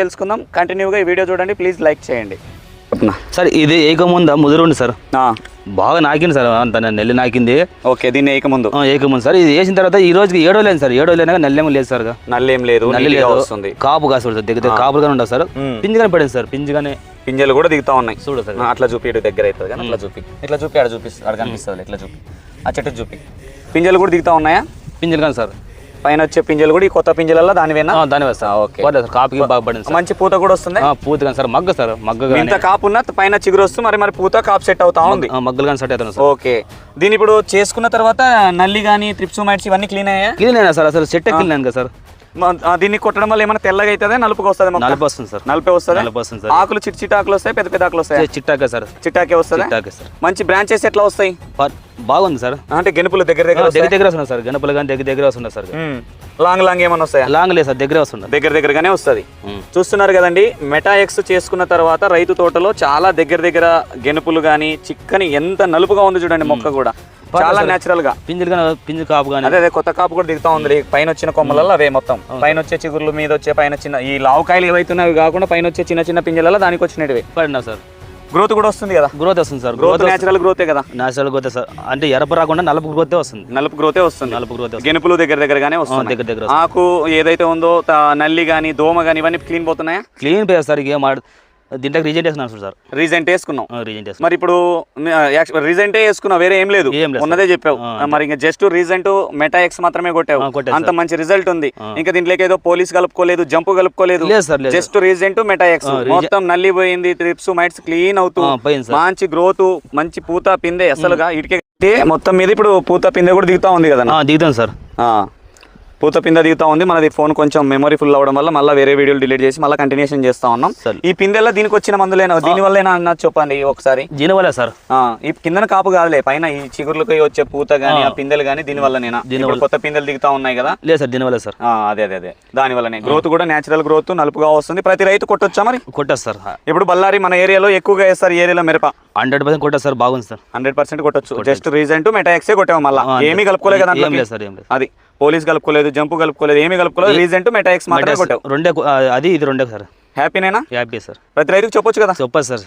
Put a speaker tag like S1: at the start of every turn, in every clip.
S1: తెలుసుకుందాం. కంటిన్యూగా ఈ వీడియో చూడండి. ప్లీజ్ లైక్ చేయండి.
S2: సార్ ఇది ఏకముంద? ముదురుండి సార్. బాగా నాకింది సార్ అంత నెల్లి నాకింది.
S1: ఓకే దీన్ని ఏక ముందు
S2: ఆ, ఏకముంది సార్. ఇది వేసిన తర్వాత ఈ రోజుకి ఏడో లేదు సార్. ఏడో లేనాక నెల్లేమో లేదు సార్.
S1: నల్లేం లేదు
S2: నల్లి
S1: వస్తుంది.
S2: కాపు కాసు సార్ దగ్గర కాపులుగానే ఉండదు సార్. పింజిగానే పడింది సార్ పింజిగానే.
S1: పింజలు కూడా దిగుతా ఉన్నాయి.
S2: చూడు సార్.
S1: అట్లా చూపి దగ్గర అవుతుంది కానీ అట్లా చూపి. ఇట్లా చూపి ఆడ చూపిస్తుంది ఆడ కనిపిస్తుంది ఇట్లా చూపి. ఆ చెట్టు చూపి. పింజలు కూడా దిగుతా ఉన్నాయా?
S2: పింజలు కానీ సార్.
S1: పైన వచ్చే పింజలు కూడా ఈ కొత్త పింజలలో దానివేనా
S2: ఆ, దాని వేస్తా.
S1: ఓకే.
S2: పర్లేదు సార్ కాపుకి బాగా పడింది సార్.
S1: మంచి పూత కూడా వస్తుంది.
S2: పూత కానీ సార్. మగ్గ సార్ మగ్గ
S1: ఇంత కాపు ఉన్న పైన చిగురు వస్తుంది. మరి మరి పూత కాపు సెట్ అవుతా ఉంది.
S2: మగ్గలు కానీ సెట్ అవుతుంది
S1: ఓకే. దీని ఇప్పుడు చేసుకున్న తర్వాత నల్లి కానీ మైట్స్ ఇవన్నీ క్లీన్ అయ్యా
S2: క్లీన్ అయినా సార్. అసలు చెట్టు క్లీన్ అయింది కదా సార్.
S1: దీన్ని కొట్టడం వల్ల ఏమైనా తెల్లగా అవుతుందా? నలుపుకి వస్తుంది
S2: నలభై వస్తుంది సార్.
S1: నలభై వస్తుంది?
S2: నలభై వస్తుంది సార్.
S1: ఆకులు చిట్ చిట్ ఆకులు వస్తాయి? పెద్ద పెద్ద ఆకులు వస్తాయి?
S2: చిట్టాకే సార్.
S1: చిట్టాకే వస్తుంది?
S2: సార్.
S1: మంచి బ్రాంచెస్ ఎట్లా వస్తాయి?
S2: బాగుంది సార్.
S1: అంటే గెనుపులు దగ్గర దగ్గర
S2: దగ్గర దగ్గర వస్తుంది సార్. గణపలు కానీ దగ్గర దగ్గర వస్తుంది సార్.
S1: లాంగ్ లాంగ్ ఏమైనా వస్తాయా?
S2: లాంగ్ లేదు సార్ దగ్గరే వస్తుంది
S1: దగ్గర దగ్గరగానే వస్తుంది. చూస్తున్నారు కదండి మెటాఎక్స్ చేసుకున్న తర్వాత రైతు తోటలో చాలా దగ్గర దగ్గర గెనుపులు కానీ చిక్కని ఎంత నలుపుగా ఉంది చూడండి మొక్క కూడా. చాలా నేచురల్గా.
S2: పింజలు కానీ పింజలు కాపు కానీ
S1: అదే అదే కొత్త కాపు కూడా దిగుతా ఉంది. పైన వచ్చిన కొమ్మలలో అవే మొత్తం. పైన వచ్చే చిగుర్లు మీద వచ్చే పైన చిన్న ఈ లావుకాయలు ఏవైతున్నాయి కాకుండా పైన వచ్చే చిన్న చిన్న పింజలలో దానికి వచ్చినవి
S2: పడినా సార్.
S1: గ్రోత్ కూడా వస్తుంది కదా?
S2: గ్రోత్ వస్తుంది సార్.
S1: గ్రోత్ నేచురల్ గ్రోతే కదా?
S2: Natural growth sir. అంటే ఎరప రాకుండా నలుపు గ్రోతే వస్తుంది.
S1: నలుపు గ్రోతే వస్తుంది.
S2: నలుపు గ్రోత్
S1: గెనుపులు దగ్గర దగ్గరగానే వస్తుంది
S2: దగ్గర దగ్గర
S1: ఆకు ఏదైతే ఉందో నల్లి కానీ దోమ కానీ ఇవన్నీ క్లీన్ పోతున్నాయా?
S2: క్లీన్ పేరు సార్. ఇక దీంట్లో రిజెక్ట్ వేసినాను సార్
S1: రీజెంట్ వేసుకున్నాం
S2: వేసిన
S1: మరి ఇప్పుడు రీజెంటే వేసుకున్నావు వేరే ఏం లేదు. ఉన్నదే చెప్పావు. మరి ఇంకా జస్ట్ రీజెంట్ మెటాఎక్స్ మాత్రమే కొట్టావు. అంత మంచి రిజల్ట్ ఉంది. ఇంకా దీంట్లోకి ఏదో పోలీస్ కలుపుకోలేదు జంప్ కలుపుకోలేదు. జస్ట్ రీజెంట్ మెటాఎక్స్ మొత్తం నల్లి పోయింది ట్రిప్స్ మైట్స్ క్లీన్ అవుతూ మంచి గ్రోత్ మంచి పూత పిందె అసలుగా. ఇటుకే మొత్తం మీద ఇప్పుడు పూత పిందె కూడా దిగుతా ఉంది కదా
S2: ఆ, దిగుతాను సార్.
S1: పూత పిందె దిగుతా ఉంది. మనది ఫోన్ కొంచెం మెమరీ ఫుల్ అవడం వల్ల మళ్ళీ వేరే వీడియోలు డిలీట్ చేసి మళ్ళీ కంటిన్యూషన్ చేస్తా ఉన్నాం.
S2: సరే.
S1: ఈ పిందెల్లో దీనికి వచ్చిన మందులేనా దీని వల్లేనా అన్నది చెప్పండి ఒకసారి.
S2: దీని వల్ల సార్
S1: ఈ కిందన కాపు కాదులే. పైన ఈ చిగుర్లకి వచ్చే పూత గానీ ఆ. పిందెలు గానీ దీని వల్ల నేనా కొత్త పిందెలు దిగుతా ఉన్నాయి కదా?
S2: లేదు సార్ దీని వల్ల సార్
S1: అదే అదే అదే. దాని వల్లనే గ్రోత్ కూడా నేచురల్ గ్రోత్ నలుపుగా వస్తుంది. ప్రతి రైతు కొట్టొచ్చా మరి?
S2: కొట్టదు సార్.
S1: ఇప్పుడు బళ్ళారి మన ఏరియాలో ఎక్కువగా వేస్తారు ఏరియాలో మిరప.
S2: హండ్రెడ్ పర్సెంట్ కొట్టదు సార్ బాగుంది సార్.
S1: హండ్రెడ్ పర్సెంట్ కొట్టొచ్చు. జస్ట్ రీజెంట్ మెటాక్సే కొట్టాము మళ్ళీ. ఏమీ కలుపుకోలేదు కదా అది. పోలీస్ కలుపుకోలేదు జంపు కలుపుకోలేదు ఏమీ కలుపుకోలేదు రీజెంట్ మెటాక్స్ మాత్రమే కొట్టావు.
S2: రెండే అది ఇది రెండే సార్.
S1: హ్యాపీనేనా
S2: హ్యాపీ సార్
S1: ప్రతి రైతుకు చెప్పొచ్చు కదా?
S2: చెప్పదు సార్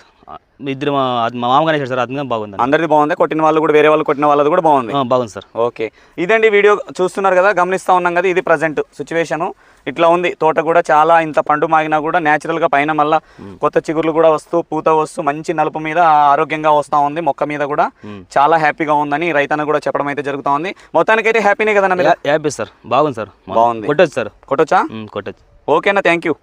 S2: ఇద్దరు మా మా మామగానే సార్ అతను బాగుంది
S1: అందరిది బాగుంది. కొట్టిన వాళ్ళు కూడా వేరే వాళ్ళు కొట్టిన వాళ్ళది కూడా బాగుంది.
S2: బాగుంది సార్
S1: ఓకే ఇదండి వీడియో చూస్తున్నారు కదా గమనిస్తా ఉన్నాం కదా ఇది ప్రజెంట్ సిచ్యువేషన్ ఇట్లా ఉంది. తోట కూడా చాలా ఇంత పండు మాగినా కూడా natural గా పైన మళ్ళా కొత్త చిగుర్లు కూడా వస్తూ పూత వస్తూ మంచి నలుపు మీద ఆరోగ్యంగా వస్తా ఉంది. మొక్క మీద కూడా చాలా హ్యాపీగా ఉందని రైతన్న కూడా చెప్పడం అయితే జరుగుతా ఉంది. మొత్తానికైతే హ్యాపీనే కదన్నా మీరు
S2: హ్యాపీ సార్ బాగుంది సార్
S1: బాగుంది.
S2: కొట్టచ్చు సార్
S1: కొట్టొచ్చా?
S2: కొట్టచ్చు.
S1: ఓకేనా థ్యాంక్ యూ.